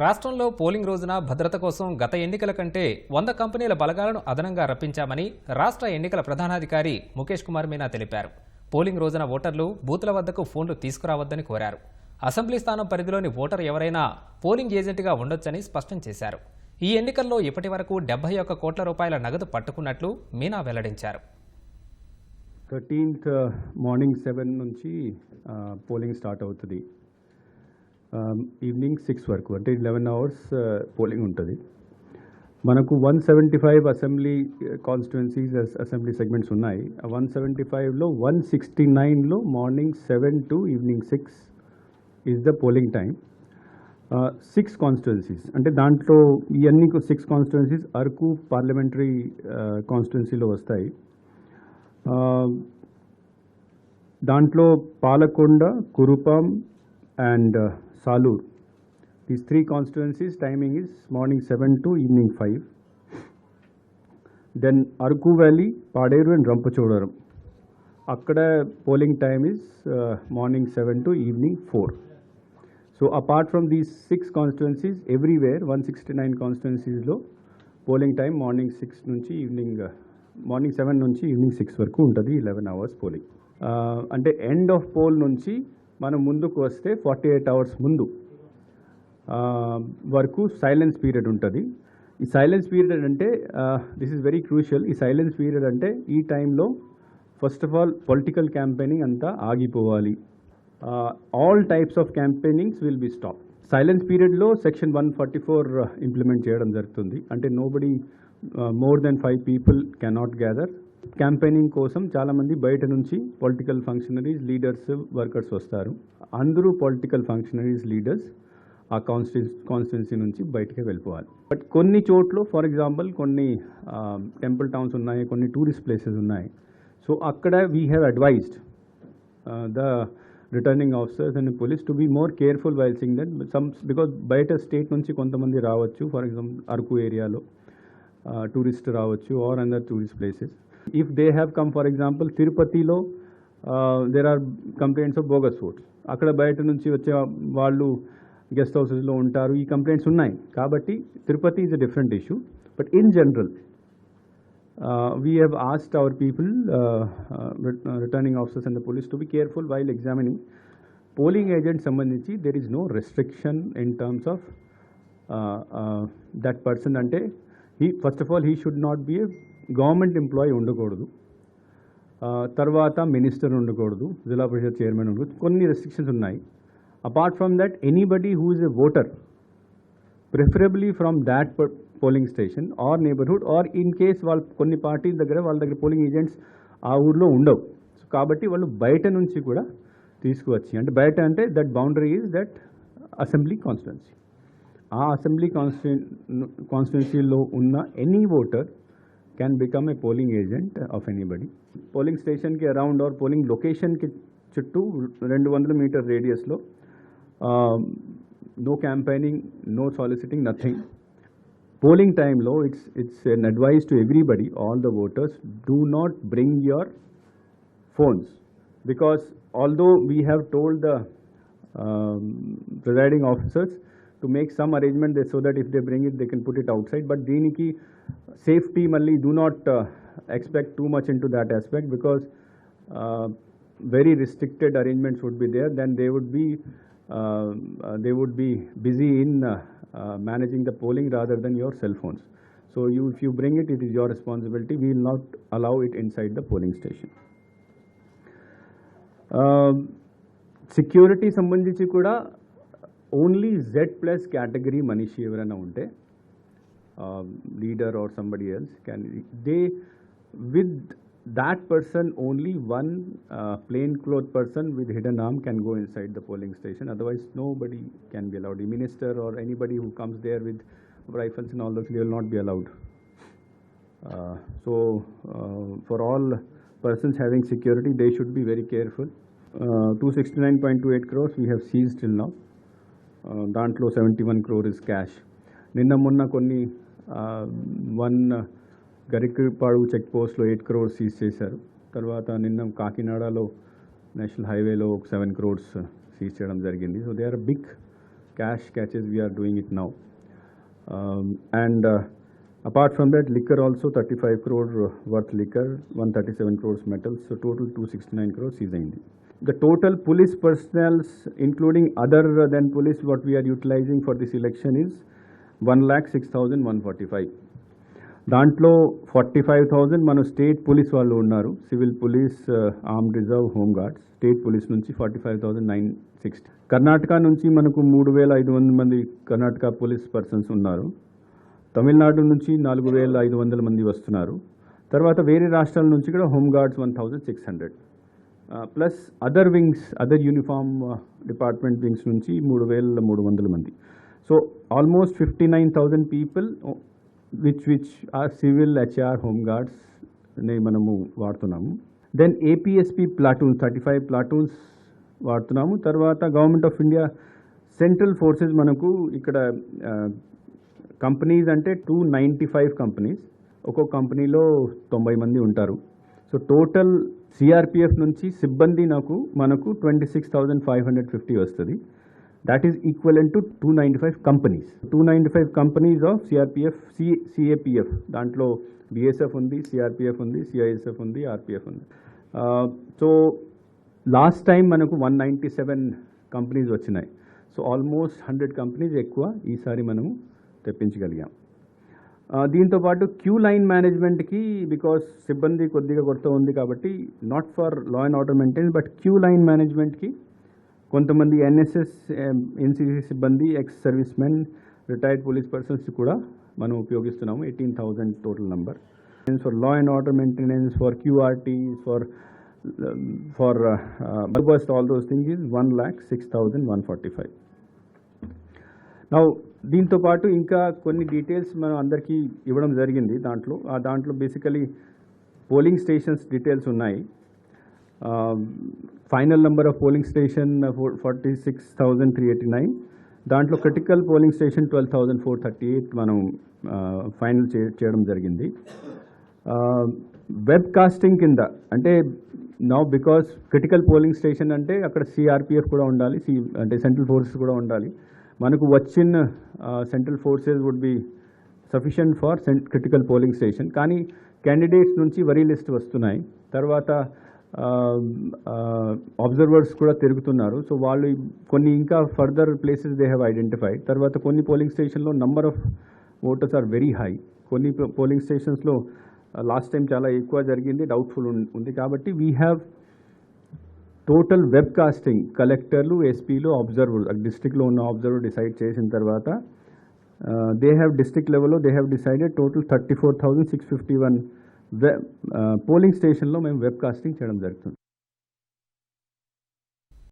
రాష్ట్రంలో పోలింగ్ రోజున భద్రత కోసం గత ఎన్నికల కంటే వంద కంపెనీల బలగాలను అదనంగా రప్పించామని రాష్ట్ర ఎన్నికల ప్రధానాధికారి ముఖేష్ కుమార్ మీనా తెలిపారు. పోలింగ్ రోజున ఓటర్లు బూతుల వద్దకు ఫోన్లు తీసుకురావద్దని కోరారు. అసెంబ్లీ స్థానం పరిధిలోని ఓటర్ ఎవరైనా పోలింగ్ ఏజెంట్గా ఉండొచ్చని స్పష్టం చేశారు. ఈ ఎన్నికల్లో ఇప్పటి వరకు డెబ్బై ఒక్క కోట్ల రూపాయల నగదు పట్టుకున్నట్లు మీనా వెల్లడించారు. థర్టీన్త్ మార్నింగ్ సెవెన్ నుంచి పోలింగ్ స్టార్ట్ అవుతుంది. Um, ఈవినింగ్ సిక్స్ వరకు అంటే లెవెన్ అవర్స్ పోలింగ్ ఉంటుంది. మనకు one seventy five assembly constituencies assembly segments ఉన్నాయి. వన్ సెవెంటీ ఫైవ్లో వన్ సిక్స్టీ నైన్లో morning seven to evening six is the polling time six constituencies అంటే దాంట్లో ఇవన్నీ సిక్స్ కాన్స్టిట్యున్సీస్ అరకు పార్లమెంటరీ కాన్స్టిట్యున్సీలో uh, వస్తాయి. Um, దాంట్లో Palakonda Kurupam and Salur these three constituencies timing is morning seven to evening five then Araku valley Paderu and Rampachodavaram అక్కడ polling time is morning seven to evening four so apart from these six constituencies everywhere one sixty nine కాన్స్టిట్యున్సీస్లో polling time morning six నుంచి evening morning seven నుంచి evening six వరకు ఉంటుంది eleven hours polling అంటే end of poll నుంచి మనం ముందుకు వస్తే forty eight hours ముందు వరకు సైలెన్స్ పీరియడ్ ఉంటుంది. ఈ సైలెన్స్ పీరియడ్ అంటే దిస్ ఇస్ వెరీ క్రూషియల్ ఈ సైలెన్స్ పీరియడ్ అంటే ఈ టైంలో first of all political campaigning అంతా ఆగిపోవాలి. All types of campaignings will be stop silence పీరియడ్లో section one forty four implement చేయడం జరుగుతుంది. అంటే nobody more then five people cannot gather campaigning కోసం చాలామంది బయట నుంచి పొలిటికల్ ఫంక్షనరీస్ లీడర్స్ వర్కర్స్ వస్తారు. అందరూ పొలిటికల్ ఫంక్షనరీస్ లీడర్స్ ఆ కాన్స్టిట్యూ కాన్స్టిట్యున్సీ నుంచి బయటకే వెళ్ళిపోవాలి. బట్ కొన్ని చోట్ల ఫర్ ఎగ్జాంపుల్ కొన్ని టెంపుల్ టౌన్స్ ఉన్నాయి కొన్ని టూరిస్ట్ ప్లేసెస్ ఉన్నాయి. సో అక్కడ we have advised the returning officers and police to be more careful while sing that some because బయట స్టేట్ నుంచి కొంతమంది రావచ్చు ఫర్ ఎగ్జాంపుల్ అరకు ఏరియాలో టూరిస్ట్ రావచ్చు or under tourist places if they have come for example తిరుపతిలో there are complaints of bogus votes అక్కడ బయట నుంచి వచ్చే వాళ్ళు గెస్ట్ హౌసెస్లో ఉంటారు ఈ కంప్లైంట్స్ ఉన్నాయి కాబట్టి Tirupati is a different issue but in general we have asked our people returning officers and police to be careful while examining polling agent సంబంధించి there is no restriction in terms of that person అంటే he first of all he should not be a government employee ఉండకూడదు. తర్వాత minister ఉండకూడదు జిల్లా పరిషత్ chairman ఉండకూడదు కొన్ని restrictions ఉన్నాయి. Apart from that anybody who is a voter preferably from that polling station or neighbourhood or in case వాళ్ళ కొన్ని పార్టీల దగ్గర వాళ్ళ దగ్గర పోలింగ్ ఏజెంట్స్ ఆ ఊర్లో ఉండవు. సో కాబట్టి వాళ్ళు బయట నుంచి కూడా తీసుకువచ్చి అంటే బయట అంటే that boundary is that assembly constituency ఆ అసెంబ్లీ కాన్స్టిట్యూ కాన్స్టిట్యున్సీలో ఉన్న any voter can become a polling agent of anybody polling స్టేషన్కి అరౌండ్ ఆర్ పోలింగ్ లొకేషన్కి చుట్టూ రెండు వందల metre రేడియస్లో no campaigning no soliciting nothing polling టైంలో it's it's an advice to everybody all the voters do not bring your phones because although we have told the um, presiding officers to make some arrangement there so that if they bring it they can put it outside but దీనికి safety మళ్ళీ do not uh, expect too much into that aspect because uh, very restricted arrangements would be there then they would be uh, uh, they would be busy in uh, uh, managing the polling rather than your cell phones so you if you bring it it is your responsibility we will not allow it inside the polling station security సంబంధించి కూడా only Z plus category మనిషి ఎవరైనా ఉంటే leader or somebody else can they with that person only one uh, plain clothes person with hidden arm can go inside the polling station otherwise nobody can be allowed the minister or anybody who comes there with rifles and all those they will not be allowed uh, so uh, for all persons having security they should be very careful uh, 269.28 crores we have seized till now uh, దాంట్లో seventy one crore is cash నిన్న మొన్న కొన్ని one Garikapadu check పోస్ట్లో eight crores seize చేశారు తర్వాత నిన్న కాకినాడలో national హైవేలో ఒక సెవెన్ క్రోర్స్ సీజ్ చేయడం జరిగింది so they are big cash catches we are doing it now. Um, and uh, apart from that, liquor also 35 crore worth liquor, 137 crores metals, so total 269 crores seized అయింది. The total police personnel, including other than police, what we are utilizing for this election is one lakh six thousand one forty five. దాంట్లో forty five thousand మన state police వాళ్ళు ఉన్నారు. Civil police uh, arm reserve home guards. State police నుంచి forty five thousand nine sixty. Karnataka నుంచి మనకు మూడు వేల ఐదు వందల మంది కర్ణాటక పోలీస్ పర్సన్స్ ఉన్నారు. తమిళనాడు నుంచి నాలుగు వేల ఐదు వందల మంది వస్తున్నారు. తర్వాత వేరే రాష్ట్రాల నుంచి కూడా home guards one thousand six hundred. Plus other wings other uniform department wings నుంచి మూడు వేల మూడు వందల మంది. So almost fifty nine thousand people which which are civil HR home guards మనము వాడుతున్నాము. Then APSP platoons thirty five platoons వాడుతున్నాము. తర్వాత government of India central forces మనకు ఇక్కడ కంపెనీస్ అంటే టూ నైంటీ ఫైవ్ కంపెనీస్ ఒక్కొక్క కంపెనీలో తొంభై మంది ఉంటారు. సో టోటల్ సిఆర్పిఎఫ్ నుంచి సిబ్బంది నాకు మనకు twenty six thousand five hundred fifty వస్తుంది. That is equivalent to two ninety five companies two ninety five companies of CRPF C CAPF దాంట్లో బిఎస్ఎఫ్ ఉంది సిఆర్పిఎఫ్ ఉంది సిఐఎస్ఎఫ్ ఉంది ఆర్పిఎఫ్ ఉంది. సో లాస్ట్ టైం మనకు వన్ నైంటీ సెవెన్ కంపెనీస్ వచ్చినాయి. So almost hundred companies ఎక్కువ ఈసారి మనము తెప్పించగలిగాం. దీంతోపాటు దీంతో పాటు క్యూ లైన్ మేనేజ్మెంట్కి బికాస్ సిబ్బంది కొద్దిగా కొరత ఉంది కాబట్టి not for law and order maintain but queue line మేనేజ్మెంట్కి కొంతమంది ఎన్ఎస్ఎస్ ఎన్సీసీ సిబ్బంది ex service men retired police persons కూడా మనం ఉపయోగిస్తున్నాము. Eighteen thousand total number for law and order maintenance for QRT for for bust all those thing is one lakh six thousand one forty five now దీంతో పాటు ఇంకా కొన్ని details మనం అందరికీ ఇవ్వడం జరిగింది దాంట్లో. ఆ దాంట్లో బేసికలీ పోలింగ్ స్టేషన్స్ డీటెయిల్స్ ఉన్నాయి. Final number of polling station forty six thousand three eighty nine దాంట్లో critical polling station twelve thousand four thirty eight మనం uh, ఫైనల్ చే చేయడం జరిగింది. Um, వెబ్ కాస్టింగ్ కింద అంటే now because critical polling station అంటే అక్కడ సిఆర్పిఎఫ్ కూడా ఉండాలి సి అంటే సెంట్రల్ ఫోర్సెస్ కూడా ఉండాలి. మనకు వచ్చిన central forces would be sufficient for critical polling station కానీ క్యాండిడేట్స్ నుంచి వరీ లిస్ట్ వస్తున్నాయి. తర్వాత అబ్జర్వర్స్ కూడా తిరుగుతున్నారు. సో వాళ్ళు కొన్ని ఇంకా further places they have identified తర్వాత కొన్ని పోలింగ్ స్టేషన్లో number of voters are very high కొన్ని పోలింగ్ స్టేషన్స్లో లాస్ట్ టైం చాలా ఎక్కువ జరిగింది డౌట్ఫుల్ ఉంది. కాబట్టి we have total web casting కలెక్టర్లు ఎస్పీలు అబ్జర్వర్ డిస్ట్రిక్ట్లో ఉన్న అబ్జర్వర్ డిసైడ్ చేసిన తర్వాత దే హ్యావ్ డిస్ట్రిక్ట్ లెవెల్లో they have decided total thirty four thousand six fifty one polling స్టేషన్లో మేము వెబ్ కాస్టింగ్ చేయడం జరుగుతుంది.